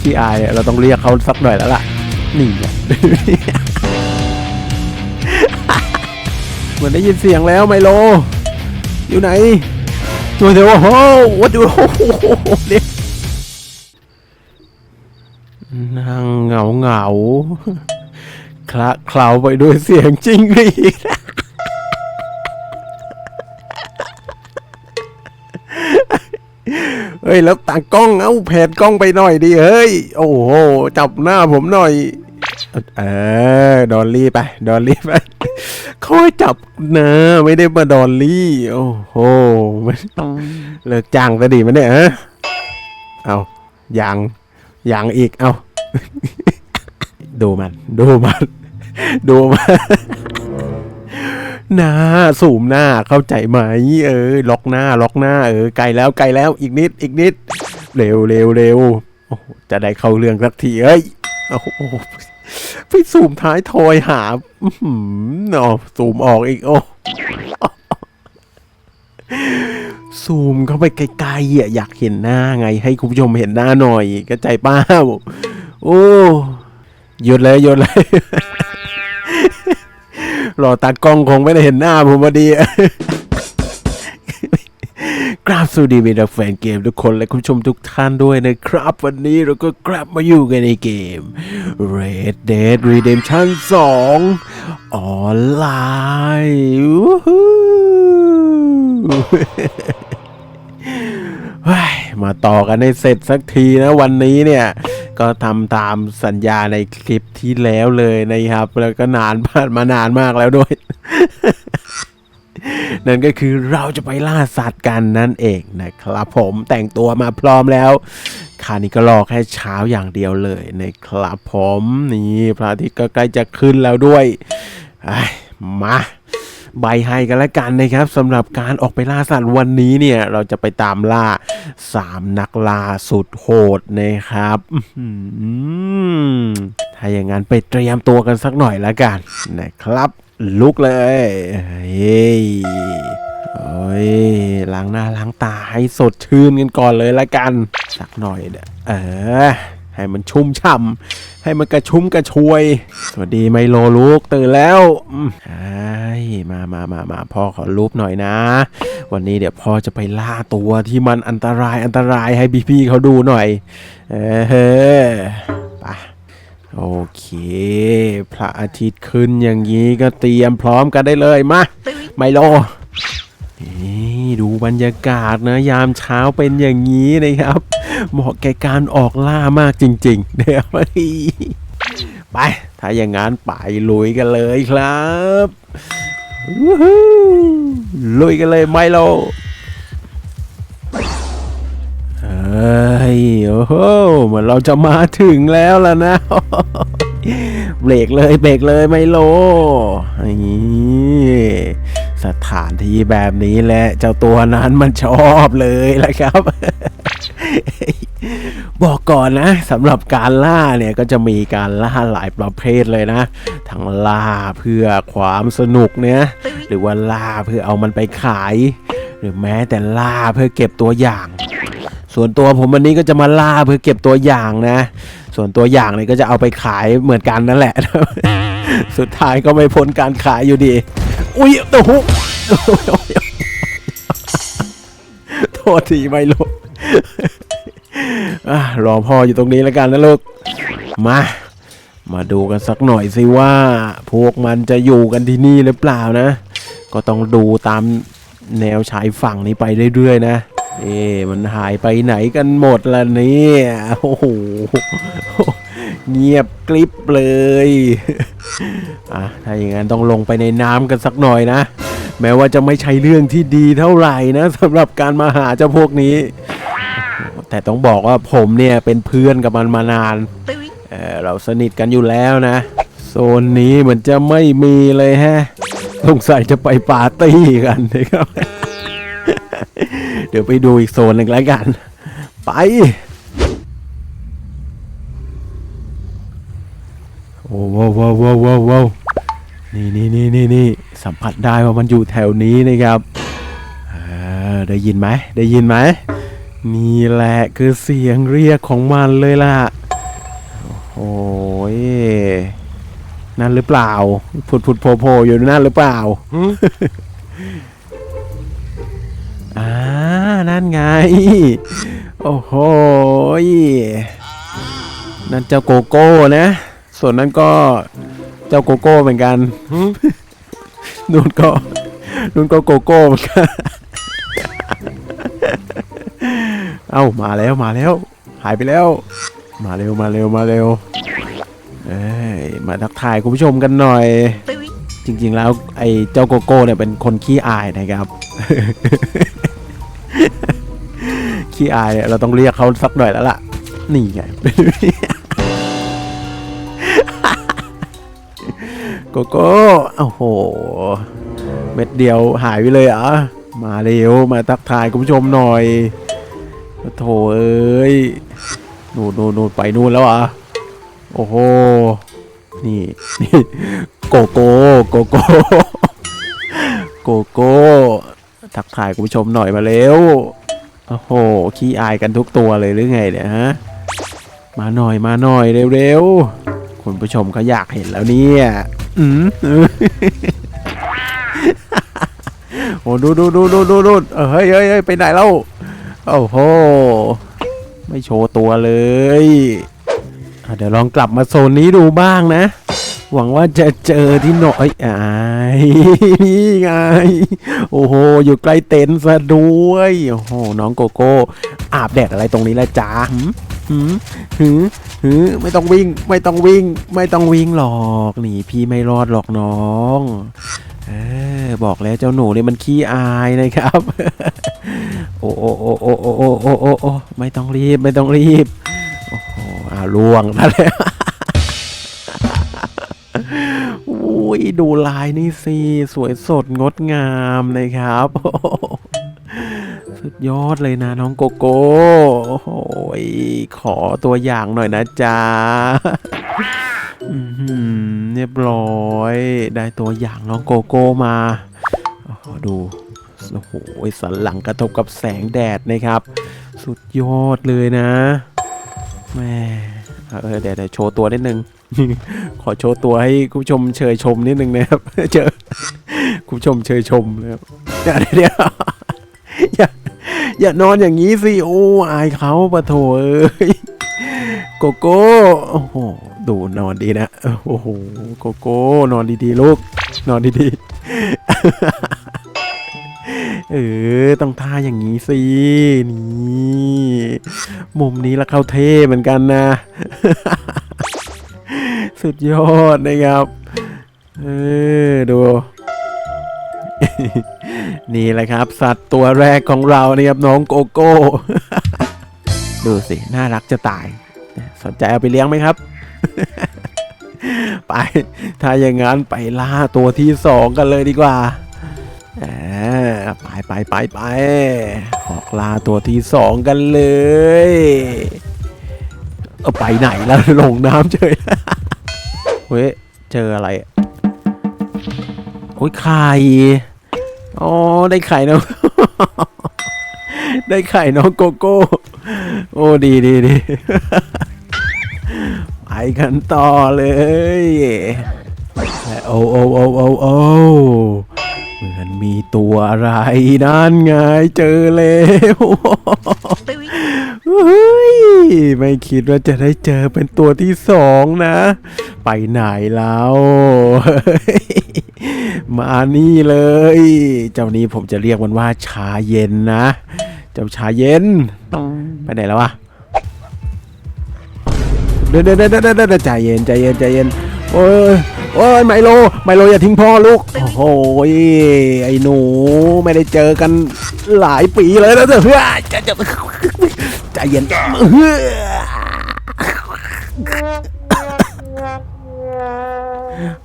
ขี้อายอะเราต้องเรียกเขาสักหน่อยแล้วล่ะ นี่เหมือนได้ยินเสียงแล้วไมโล อยู่ไหนตัวเดียวโอ้โหวัดดูโอ้โหเด็กนั่งเหงาเหงาคละเคล้าไปด้วยเสียงจริงรีด เฮ้ยแล้วตากล้องเอ้าแผนกล้องไปหน่อยดิเฮ้ยโอ้โหจับหน้าผมหน่อย เออดอลลี่ไปดอลลี่ไปเขาจับนะไม่ได้มาดอลลี่ โอ้โหเลิกจ้างซะดีมันเนี่ยฮะเอาอยังอยังอีกเอาดูมัน ดูมัน ดูมัน หน้าสูมหน้าเข้าใจไหมเออ ล็อกหน้าล็อกหน้าเออไกลแล้วไกลแล้วอีกนิดอีกนิด เร็วเร็วเร็วโอ้จะได้เข้าเรื่องสักทีเอ้ยโอ้โหไปสูมท้ายทอยหาอืมเนาะสูมออกอีกโอ้ซูมเข้าไปไกลๆอะอยากเห็นหน้าไง ให้คุณผู้ชมเห็นหน้าหน่อยก็ใจป้าโอ้หยุดเลยหยุดเลย รอตากล้องคงไม่ได้เห็นหน้าผมพอดี กราบสวัสดีมีดักแฟนเกมทุกคนและคุณผู้ชมทุกท่านด้วยนะครับ วันนี้เราก็กลับมาอยู่กันในเกม Red Dead Redemption 2 ออนไลน์มาต่อกันให้เสร็จสักทีนะวันนี้เนี่ย ก็ทำตามสัญญาในคลิปที่แล้วเลยนะครับ แล้วก็นานผ่านมานานมากแล้วด้วย นั่นก็คือเราจะไปล่าสัตว์กันนั่นเองนะครับ ผมแต่งตัวมาพร้อมแล้วคานี้ก็รอแค่เช้าอย่างเดียวเลยนะครับผมนี่พระอาทิตย์ก็ใกล้จะขึ้นแล้วด้วยมา ใบให้กันแล้วกันนะครับสำหรับการออกไปล่าสัตว์วันนี้เนี่ยเราจะไปตามล่าสามนักล่าสุดโหดนะครับถ้าอย่างนั้นไปเตรียมตัวกันสักหน่อยแล้วกันนะครับลุกเลยเฮ้ยโอ้ยล้างหน้าล้างตาให้สดชื่นกันก่อนเลยละกัน สักหน่อยเด้อเออ ให้มันชุ่มฉ่ำให้มันกระชุ่มกระชวย สวัสดีไมโลลูกตื่นแล้วมไอ้มามามามาพ่อขอรูปหน่อยนะ วันนี้เดี๋ยวพ่อจะไปล่าตัวที่มันอันตรายอันตรายให้พี่ๆเขาดูหน่อย เออไปโอเค พระอาทิตย์ขึ้นอย่างนี้ก็เตรียมพร้อมกันได้เลยมาไมโลนี่ดูบรรยากาศนะ ยามเช้าเป็นอย่างนี้นะครับ เหมาะแก่การออกล่ามากจริง ๆ เดี๋ยวไป ถ้าอย่างนั้นไปลุยกันเลยครับลุยกันเลยไมโลเฮ้ยโอ้โหเหมือนเราจะมาถึงแล้วล่ะนะ เบรกเลยเบรกเลยไมโลนี่ สถานที่แบบนี้แหละเจ้าตัวนั้นมันชอบเลยแหละครับ บอกก่อนนะสำหรับการล่าเนี่ยก็จะมีการล่าหลายประเภทเลยนะ ทั้งล่าเพื่อความสนุกเนี่ยหรือว่าล่าเพื่อเอามันไปขาย หรือแม้แต่ล่าเพื่อเก็บตัวอย่าง ส่วนตัวผมวันนี้ก็จะมาล่าเพื่อเก็บตัวอย่างนะ ส่วนตัวอย่างเนี่ยก็จะเอาไปขายเหมือนกันนั่นแหละ สุดท้ายก็ไม่พ้นการขายอยู่ดี อุ้ยโอ้โหโทษทีไม่ลูกอะรอพ่ออยู่ตรงนี้แล้วกันนะลูก มา มาดูกันสักหน่อยสิว่า พวกมันจะอยู่กันที่นี่หรือเปล่านะ ก็ต้องดูตามแนวชายฝั่งนี้ไปเรื่อยๆนะ เอ๊ะมันหายไปไหนกันหมดล่ะเนี่ย โอ้โห เงียบกริบเลย อะ ถ้าอย่างนั้นต้องลงไปในน้ำกันสักหน่อยนะ แม้ว่าจะไม่ใช่เรื่องที่ดีเท่าไหร่นะสำหรับการมาหาเจ้าพวกนี้ แต่ต้องบอกว่าผมเนี่ยเป็นเพื่อนกับมันมานาน เออเราสนิทกันอยู่แล้วนะ โซนนี้เหมือนจะไม่มีเลยแฮะสงสัยจะไปปาร์ตี้กันนะครับ เดี๋ยวไปดูอีกโซนหนึ่งแล้วกัน ไป โอ้ว้าวว้าวว้าวว้าวว้าวนี่นี่นี่นี่นี่สัมผัสได้ว่ามันอยู่แถวนี้นะครับเออได้ยินไหมได้ยินไหมนี่แหละคือเสียงเรียกของมันเลยล่ะโอ้ยนั่นหรือเปล่าผุดผุดโผล่โผล่อยู่นั่นหรือเปล่าอ่านั่นไง โอ้โหยนั่นเจ้าโกโก้นะ ส่วนนั้นก็เจ้าโกโก้เหมือนกันนู่นก็นู่นก็โกโก้เหมือนกันเอ้ามาแล้วมาแล้ว หายไปแล้ว มาเร็วมาเร็วมาเร็วเอ้ยมาทักทายคุณผู้ชมกันหน่อย จริงๆแล้วไอ้เจ้าโกโก้เนี่ยเป็นคนขี้อายนะครับ ขี้อายเนี่ยเราต้องเรียกเขาสักหน่อยแล้วล่ะ นี่ไง โกโก้โอ้โห เม็ดเดียวหายไปเลยเหรอะมาเร็ว มาทักทายคุณผู้ชมหน่อยโถเอ้ยนู่นนู่นนู่นไปนู่นแล้วอะโอ้โห นี่นี่โกโก้โกโก้โกโก้ทักทายคุณผู้ชมหน่อยมาเร็ว โอ้โห ขี้อายกันทุกตัวเลยหรือไงเนี่ยฮะ มาหน่อยมาหน่อยเร็วๆ คุณผู้ชมเขาอยากเห็นแล้วเนี่ย อืมโอ้ดูดูดูดูดูดูเฮ้ยเฮ้ยเฮ้ยไปไหนแล้วโอ้โหไม่โชว์ตัวเลยเดี๋ยวลองกลับมาโซนนี้ดูบ้างนะ หวังว่าจะเจอที่หน่อยไอายนี่ไง โอ้โห อยู่ใกล้เต็นท์ซะด้วย โอ้โห น้องโกโก้ อาบแดดอะไรตรงนี้ละจ้า หืมหืมหืมหืมไม่ต้องวิ่ง ไม่ต้องวิ่ง ไม่ต้องวิ่งหรอกหนีพี่ไม่รอดหรอกน้องเออบอกแล้วเจ้าหนูเนี่ยมันขี้อายนะครับ โอ้โอ้โอ้โอ้โอ้โอ้โอ้โอ้โอ้ไม่ต้องรีบไม่ต้องรีบ โอ้โหอ่าล่วงนั่นแหละอุ้ยดูลายนี่สิ สวยสดงดงามนะครับ สุดยอดเลยนะน้องโกโก้โอ้โหยขอตัวอย่างหน่อยนะจ๊ะอื้อหือเรียบร้อย ได้ตัวอย่างน้องโกโก้มาโอ้โหดู โอ้โหสันหลังกระทบกับแสงแดดนะครับ สุดยอดเลยนะแม่เออเดี๋ยวเดี๋ยวโชว์ตัวนิดนึง ขอโชว์ตัวให้คุณผู้ชมเชยชมนิดนึงนะครับ เจอคุณผู้ชมเชยชมนะครับเดี๋ยวเดี๋ยวอย่า อย่านอนอย่างนี้สิ โอ้อายเขาปะโถเอ้ยโกโก้ โอ้โห ดูนอนดีนะ โอ้โห โกโก้ นอนดีๆ ลูก นอนดีๆ เออ ต้องท่าอย่างนี้สิ นี่ มุมนี้ล้วเข้าเท่เหมือนกันนะ สุดยอดนะครับ เออ ดู นี่แหละครับ สัตว์ตัวแรกของเรานะครับน้องโกโก้ ดูสิ น่ารักจะตาย สนใจเอาไปเลี้ยงไหมครับ ไป ถ้าอย่างนั้นไปล่าตัวที่สองกันเลยดีกว่าไปไปไปไปออกล่าตัวที่สองกันเลยเอาไปไหนแล้วลงน้ำเฉยเฮ้ยเจออะไร โอ้ยไข่ อ๋อได้ไข่น้อง ได้ไข่น้องโกโก้ โอ้ดีดีดีไปกันต่อเลยโอ้โอ้โอ้โอ้โอ้เหมือนมีตัวอะไรนั่นไงเจอแล้วเฮ้ยไม่คิดว่าจะได้เจอเป็นตัวที่สองนะ ไปไหนแล้ว มานี่เลย เจ้านี้ผมจะเรียกมันว่าชาเย็นนะ เจ้าชาเย็น ไปไหนแล้ววะเดี๋ยวเดี๋ยวเดี๋ยวใจเย็นใจเย็นใจเย็นโอ้ยโอ้ยไมโลไมโลอย่าทิ้งพ่อลูก โอ้โหไอ้หนูไม่ได้เจอกันหลายปีเลยนะเถอะเฮ้ยจะจะใจเย็นเฮ้ย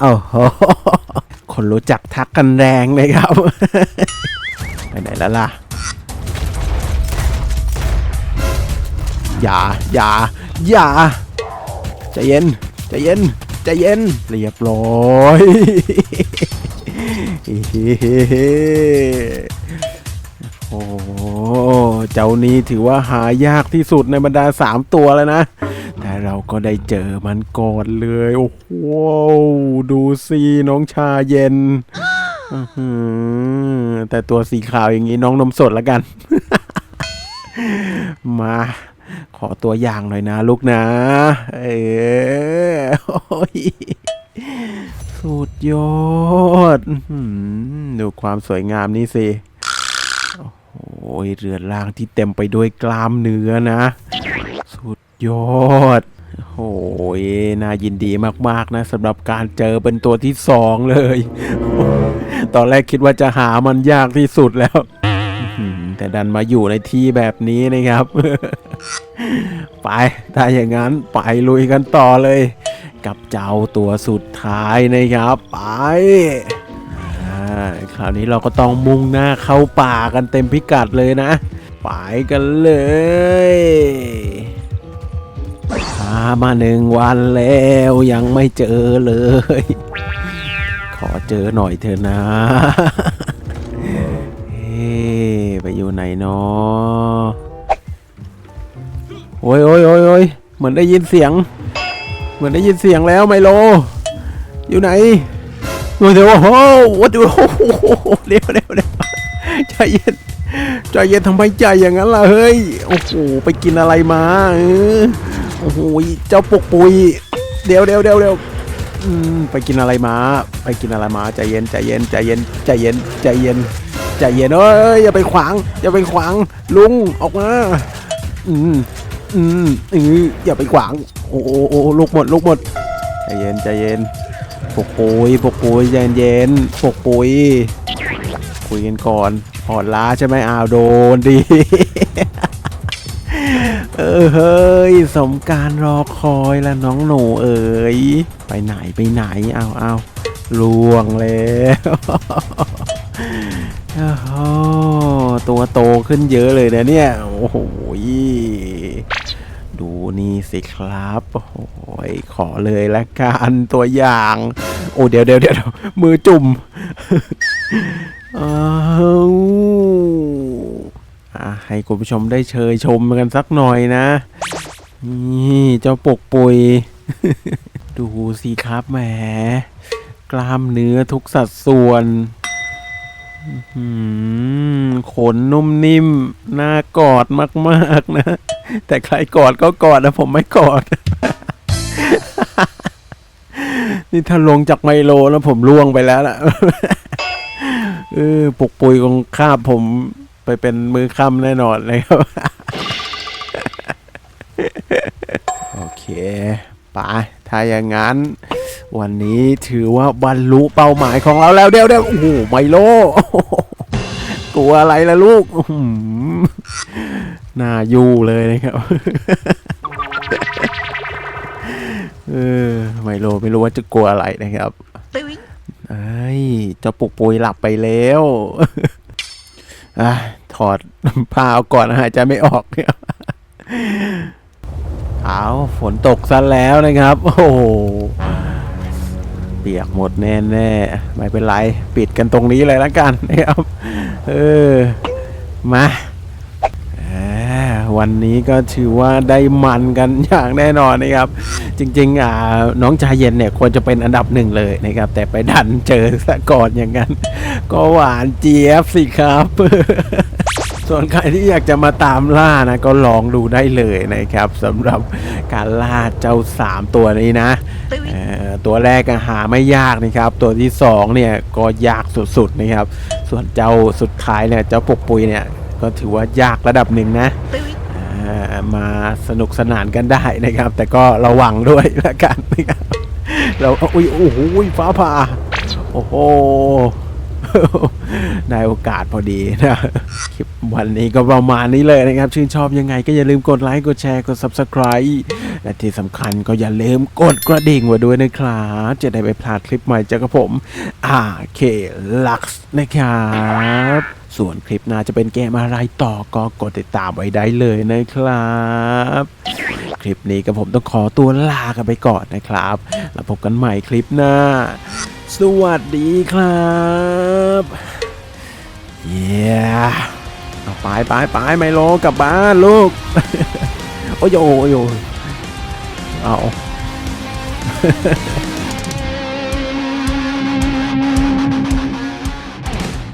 โอ้โห คนรู้จักทักกันแรงเลยครับ ไปไหนแล้วล่ะ อย่า อย่า อย่าใจเย็นใจเย็นใจเย็น เรียบร้อยโอ้เจ้านี้ถือว่าหายากที่สุดในบรรดาสามตัวแล้วนะ เราก็ได้เจอมันก่อนเลย โอ้โหดูสิน้องชาเย็นแต่ตัวสีขาวอย่างนี้น้องนมสดล้วกัน มา ขอตัวอย่างหน่อยนะลูกนะ เออสุดยอดดูความสวยงามนี่สิโอ้โหเรือนร่างที่เต็มไปด้วยกล้ามเนื้อนะ สุดยอด โอ้ยน่ายินดีมากๆนะสำหรับการเจอเป็นตัวที่สองเลย ตอนแรกคิดว่าจะหามันยากที่สุดแล้ว แต่ดันมาอยู่ในที่แบบนี้นะครับ ไปถ้าอย่างนั้นไปลุยกันต่อเลย กับเจ้าตัวสุดท้ายนะครับ ไปคราวนี้เราก็ต้องมุ่งหน้าเข้าป่ากันเต็มพิกัดเลยนะ ไปกันเลย มาหนึ่งวันแล้วยังไม่เจอเลย ขอเจอหน่อยเถอะนะ เฮ้ไปอยู่ไหนเนาะโอ้ยโอ้ยโอ้ยโอ้ยเหมือนได้ยินเสียง เหมือนได้ยินเสียงแล้วไมโล อยู่ไหนโอ้ยเดี๋ยวโอ้โหวัดดูโอ้โหเดี๋ยวเดี๋ยวเดี๋ยวใจเย็นใจเย็นทำไมใจอย่างนั้นล่ะเฮ้ย โอ้โห ไปกินอะไรมาเออ โอ้โหเจ้าปกปุยเดี๋ยวเดี๋ยวเดี๋ยวเดี๋ยวไปกินอะไรมา ไปกินอะไรมาใจเย็นใจเย็นใจเย็นใจเย็นใจเย็นใจเย็นเอ้ยอย่าไปขวางอย่าไปขวางลุงออกมาอืมอืมอืออย่าไปขวาง โอ้โอ้โอ้ลูกหมดลูกหมดใจเย็นใจเย็นปกปุยปกปุยใจเย็นปกปุยคุยกันก่อนผ่อนล้าใช่ไหมอ้าวโดนดี เออเฮ้ย สมการรอคอยละน้องหนูเอ๋ย ไปไหนไปไหน เอาเอาล่วงแล้วโอ้ตัวโตขึ้นเยอะเลยนะเนี่ย โอ้โหดูนี่สิครับโอ้โหขอเลยละกันตัวอย่าง โอ้เดี๋ยวเดี๋ยวเดี๋ยวมือจุ่มอ้าว ให้คุณผู้ชมได้เชยชมกันสักหน่อยนะ นี่เจ้าปกปุย ดูสิครับแหม กล้ามเนื้อทุกสัดส่วนขนนุ่มนิ่มน่ากอดมากๆนะ แต่ใครกอดก็กอดนะผมไม่กอด นี่ถ้าลงจากไมโลแล้วผมล่วงไปแล้วล่ะเออปกปุยของข้าบผม ไปเป็นมือค่ำแน่นอนเลยครับ โอเคไปถ้าอย่างนั้น วันนี้ถือว่าบรรลุเป้าหมายของเราแล้วเดี๋ยวเดี๋ยวโอ้โหไมโลกลัวอะไรล่ะลูกอื้อหือหน้ายู่เลยนะครับเออไมโลไม่รู้ว่าจะกลัวอะไรนะครับเอ้ยเจ้าปุกปุยหลับไปแล้วอะ ถอดผ้าเอาก่อนหายใจไม่ออกเนี่ยเอาฝนตกซะแล้วนะครับ โอ้โหเปียกหมดแน่แน่ไม่เป็นไร ปิดกันตรงนี้เลยแล้วกันนะครับเออมาอ่าวันนี้ก็ถือว่าได้มันกันอย่างแน่นอนนะครับ จริง ๆ อ่า น้องชายเย็นเนี่ยควรจะเป็นอันดับหนึ่งเลยนะครับ แต่ไปดันเจอซะก่อนอย่างนั้น ก็หวานเจี๊ยบสิครับ ส่วนใครที่อยากจะมาตามล่านะก็ลองดูได้เลยนะครับสำหรับการล่าเจ้า 3 ตัวนี้นะเอ่อตัวแรกอะหาไม่ยากนะครับ ตัวที่2เนี่ยก็ยากสุดๆนะครับ ส่วนเจ้าสุดท้ายเนี่ยเจ้าปกปุยเนี่ยก็ถือว่ายากระดับหนึ่งนะอ่ามาสนุกสนานกันได้นะครับ แต่ก็ระวังด้วยละกันนะครับเราอุ้ยโอ้โหฟ้าผ่าโอ้โห ได้โอกาสพอดีนะคลิปวันนี้ก็ประมาณนี้เลยนะครับ ชื่นชอบยังไงก็อย่าลืมกดไลค์ กดแชร์ กด Subscribe และที่สำคัญก็อย่าลืมกดกระดิ่งไว้ด้วยนะครับจะได้ไม่พลาดคลิปใหม่จากกับผม RK Lux นะครับส่วนคลิปหน้าจะเป็นเกมอะไรต่อก็กดติดตามไว้ได้เลยนะครับ คลิปนี้กับผมต้องขอตัวลากันไปก่อนนะครับ แล้วพบกันใหม่คลิปหน้า สวัสดีครับ เย้เอาไปไปไปไมโลกลับบ้านลูก โอ้ยโอ้ยโอ้ยเอา